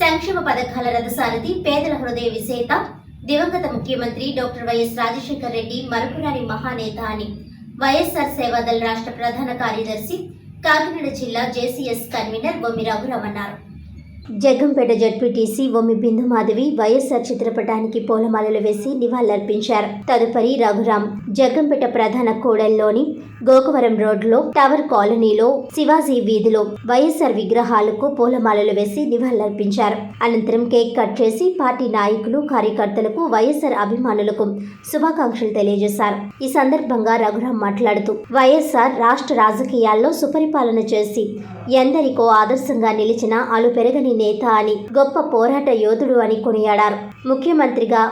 సంక్షేమ పథకాల రథసారథి పేదల హృదయ విజేత దివంగత ముఖ్యమంత్రి డాక్టర్ వైఎస్ రాజశేఖర్ రెడ్డి మరపురాని మహానేత అని. వైఎస్ఆర్ సేవాదళ రాష్ట్ర ప్రధాన కార్యదర్శి కాకినాడ జిల్లా జేసీఎస్ కన్వీనర్ బొమ్మి రఘురామన్నారు. జగ్గంపేట జడ్పీటీసీ ఒమ్మి బిందు మాధవి వైఎస్ఆర్ చిత్రపటానికి పూలమాలలు వేసి నివాళులర్పించారు. తదుపరి రఘురాం. జగ్గంపేట ప్రధాన కూడల్లోని గోకవరం రోడ్లో టవర్ కాలనీలో శివాజీ వీధిలో వైఎస్ఆర్ విగ్రహాలకు పూలమాలలు వేసి నివాళులర్పించారు. అనంతరం కేక్ కట్ చేసి పార్టీ నాయకులు కార్యకర్తలకు వైఎస్ఆర్ అభిమానులకు శుభాకాంక్షలు తెలియజేశారు. ఈ సందర్భంగా రఘురాం మాట్లాడుతూ వైఎస్ఆర్ రాష్ట్ర రాజకీయాల్లో సుపరిపాలన చేసి ఎందరికో ఆదర్శంగా నిలిచిన అలు పెరగని నేత అని గొప్ప పోరాట యోధుడు అని కొనియాడారు. ముఖ్యమంత్రిగా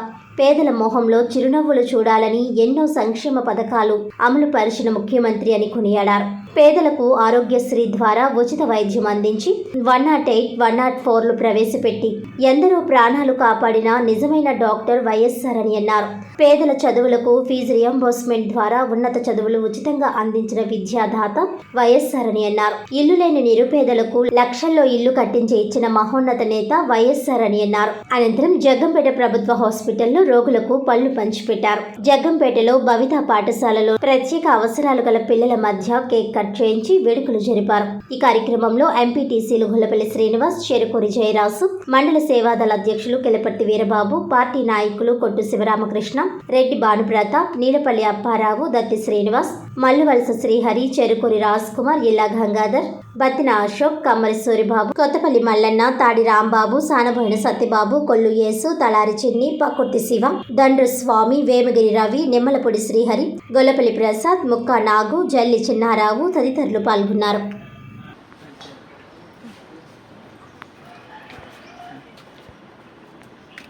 పేదల మొహంలో చిరునవ్వులు చూడాలని ఎన్నో సంక్షేమ పథకాలు అమలు పరిచిన ముఖ్యమంత్రి అని కొనియాడారు. పేదలకు ఆరోగ్యశ్రీ ద్వారా ఉచిత వైద్యం అందించి one nought eight one nought ఫోర్లు ప్రవేశపెట్టి ఎందరో ప్రాణాలు కాపాడిన నిజమైన డాక్టర్ వైఎస్ఆర్ అని అన్నారు. పేదల చదువులకు ఫీజు రియంబర్స్మెంట్ ద్వారా ఉన్నత చదువులు ఉచితంగా అందించిన విద్యాదాత వైఎస్ఆర్ అని అన్నారు. ఇల్లు లేని నిరుపేదలకు లక్షల్లో ఇల్లు కట్టించి ఇచ్చిన మహోన్నత నేత వైఎస్ఆర్ అని అన్నారు. అనంతరం జగ్గంపేట ప్రభుత్వ హాస్పిటల్లో రోగులకు పళ్ళు పంచిపెట్టారు. జగ్గంపేటలో భవిత పాఠశాలలో ప్రత్యేక అవసరాలు గల పిల్లల మధ్య కేక్ కట్ చేయించి వేడుకలు జరిపారు. ఈ కార్యక్రమంలో ఎంపీటీసీలు గుల్లపల్లి శ్రీనివాస్ చెరుకూరి జయరాజు మండల సేవాదళ అధ్యక్షులు కెలపర్తి వీరబాబు పార్టీ నాయకులు కొట్టు శివరామకృష్ణ రెడ్డి భానుప్రతాప్ నీలపల్లి అప్పారావు దత్తి శ్రీనివాస్ మల్లువలస శ్రీహరి చెరుకూరి రాజ్ కుమార్ ఇల్లా గంగాధర్ బత్తిన అశోక్ కమ్మరి సూరిబాబు కొత్తపల్లి మల్లన్న తాడి రాంబాబు సానబోయిన సత్యబాబు కొల్లు యేసు తలారి చిన్ని పకుర్తి శివ దండ్రు స్వామి వేమగిరి రవి నిమ్మలపూడి శ్రీహరి గొల్లపల్లి ప్రసాద్ ముక్కా నాగు జల్లి చిన్నారావు తదితరులు పాల్గొన్నారు.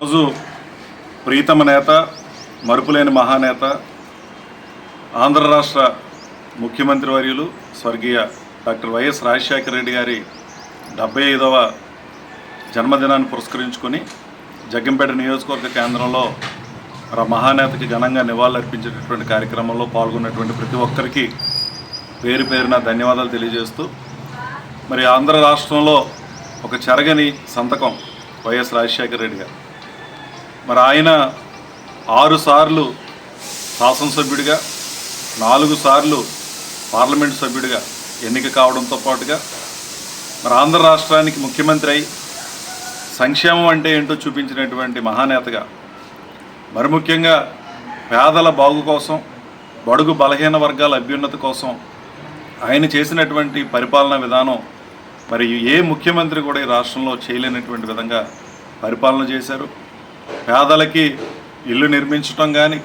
రోజు ప్రీతమ నేత మరుపులేని మహానేత ఆంధ్ర రాష్ట్ర ముఖ్యమంత్రి వర్యులు స్వర్గీయ డాక్టర్ వైఎస్ రాజశేఖర రెడ్డి గారి డెబ్బై ఐదవ జన్మదినాన్ని పురస్కరించుకొని జగ్గంపేట నియోజకవర్గ కేంద్రంలో మహానేతకి ఘనంగా నివాళులర్పించేటటువంటి కార్యక్రమంలో పాల్గొన్నటువంటి ప్రతి ఒక్కరికి పేరు పేరున ధన్యవాదాలు తెలియజేస్తూ మరి ఆంధ్ర రాష్ట్రంలో ఒక చెరగని సంతకం వైఎస్ రాజశేఖర రెడ్డి గారు. మరి ఆయన ఆరు సార్లు శాసనసభ్యుడిగా నాలుగు సార్లు పార్లమెంట్ సభ్యుడిగా ఎన్నిక కావడంతో పాటుగా మరి ఆంధ్ర రాష్ట్రానికి ముఖ్యమంత్రి అయి సంక్షేమం అంటే ఏంటో చూపించినటువంటి మహానేతగా మరి ముఖ్యంగా పేదల బాగు కోసం బడుగు బలహీన వర్గాల అభ్యున్నతి కోసం ఆయన చేసినటువంటి పరిపాలనా విధానం మరి ఏ ముఖ్యమంత్రి కూడా ఈ రాష్ట్రంలో చేయలేనటువంటి విధంగా పరిపాలన చేశారు. పేదలకి ఇల్లు నిర్మించడం కానీ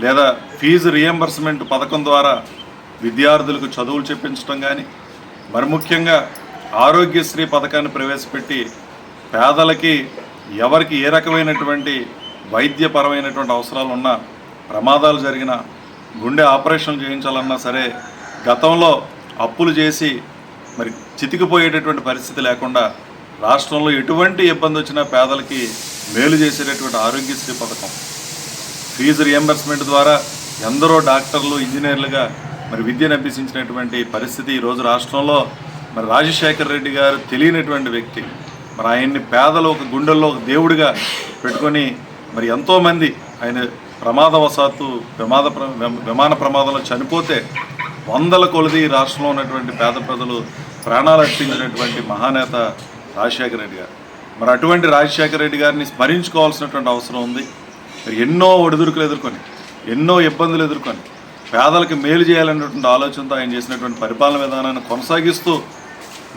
లేదా ఫీజు రియంబర్స్మెంట్ పథకం ద్వారా విద్యార్థులకు చదువులు చెప్పించడం కానీ మరి ముఖ్యంగా ఆరోగ్యశ్రీ పథకాన్ని ప్రవేశపెట్టి పేదలకి ఎవరికి ఏ రకమైనటువంటి వైద్యపరమైనటువంటి అవసరాలు ఉన్నా ప్రమాదాలు జరిగిన గుండె ఆపరేషన్ చేయించాలన్నా సరే గతంలో అప్పులు చేసి మరి చితికిపోయేటటువంటి పరిస్థితి లేకుండా రాష్ట్రంలో ఎటువంటి ఇబ్బంది వచ్చినా పేదలకి మేలు చేసేటటువంటి ఆరోగ్యశ్రీ పథకం. ఫీజు రియంబర్స్మెంట్ ద్వారా ఎందరో డాక్టర్లు ఇంజనీర్లుగా మరి విద్యను అభ్యసించినటువంటి పరిస్థితి ఈరోజు రాష్ట్రంలో మరి రాజశేఖర రెడ్డి గారు తెలియనటువంటి వ్యక్తి. మరి ఆయన్ని పేదలు ఒక గుండెల్లో ఒక దేవుడిగా పెట్టుకొని మరి ఎంతోమంది ఆయన ప్రమాదవశాత్తు ప్రమాద విమాన ప్రమాదంలో చనిపోతే వందల కొలది రాష్ట్రంలో ఉన్నటువంటి పేద ప్రజలు ప్రాణాలు అర్పించినటువంటి మహానేత రాజశేఖర రెడ్డి గారు. మరి అటువంటి రాజశేఖర రెడ్డి గారిని స్మరించుకోవాల్సినటువంటి అవసరం ఉంది. మరి ఎన్నో ఒడిదుడుకులు ఎదుర్కొని ఎన్నో ఇబ్బందులు ఎదుర్కొని పేదలకు మేలు చేయాలనేటువంటి ఆలోచనతో ఆయన చేసినటువంటి పరిపాలన విధానాన్ని కొనసాగిస్తూ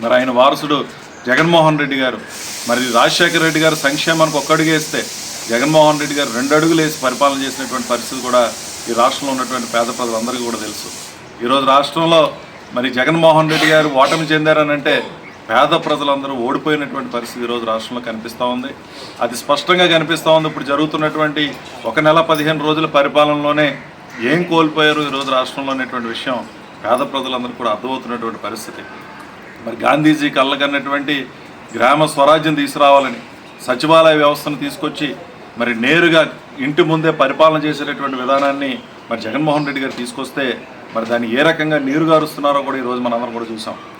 మరి ఆయన వారసుడు జగన్మోహన్ రెడ్డి గారు. మరి రాజశేఖర రెడ్డి గారు సంక్షేమానికి ఒక్క అడుగు వేస్తే జగన్మోహన్ రెడ్డి గారు రెండు అడుగులు వేసి పరిపాలన చేసినటువంటి పరిస్థితి కూడా ఈ రాష్ట్రంలో ఉన్నటువంటి పేద ప్రజలందరికీ కూడా తెలుసు. ఈరోజు రాష్ట్రంలో మరి జగన్మోహన్ రెడ్డి గారు ఓటమి చెందారనంటే పేద ప్రజలందరూ ఓడిపోయినటువంటి పరిస్థితి ఈరోజు రాష్ట్రంలో కనిపిస్తూ ఉంది. అది స్పష్టంగా కనిపిస్తూ ఉంది. ఇప్పుడు జరుగుతున్నటువంటి ఒక నెల పదిహేను రోజుల పరిపాలనలోనే ఏం కోల్పోయారు ఈరోజు రాష్ట్రంలో అనేటువంటి విషయం? పేద ప్రజలందరూ కూడా అర్థమవుతున్నటువంటి పరిస్థితి. మరి గాంధీజీ కళ్ళకన్నటువంటి గ్రామ స్వరాజ్యం తీసుకురావాలని సచివాలయ వ్యవస్థను తీసుకొచ్చి మరి నేరుగా ఇంటి ముందే పరిపాలన చేసేటటువంటి విధానాన్ని మరి జగన్మోహన్ రెడ్డి గారు తీసుకొస్తే మరి దాన్ని ఏ రకంగా నీరుగారుస్తున్నారో కూడా ఈరోజు మనందరం కూడా చూసాం.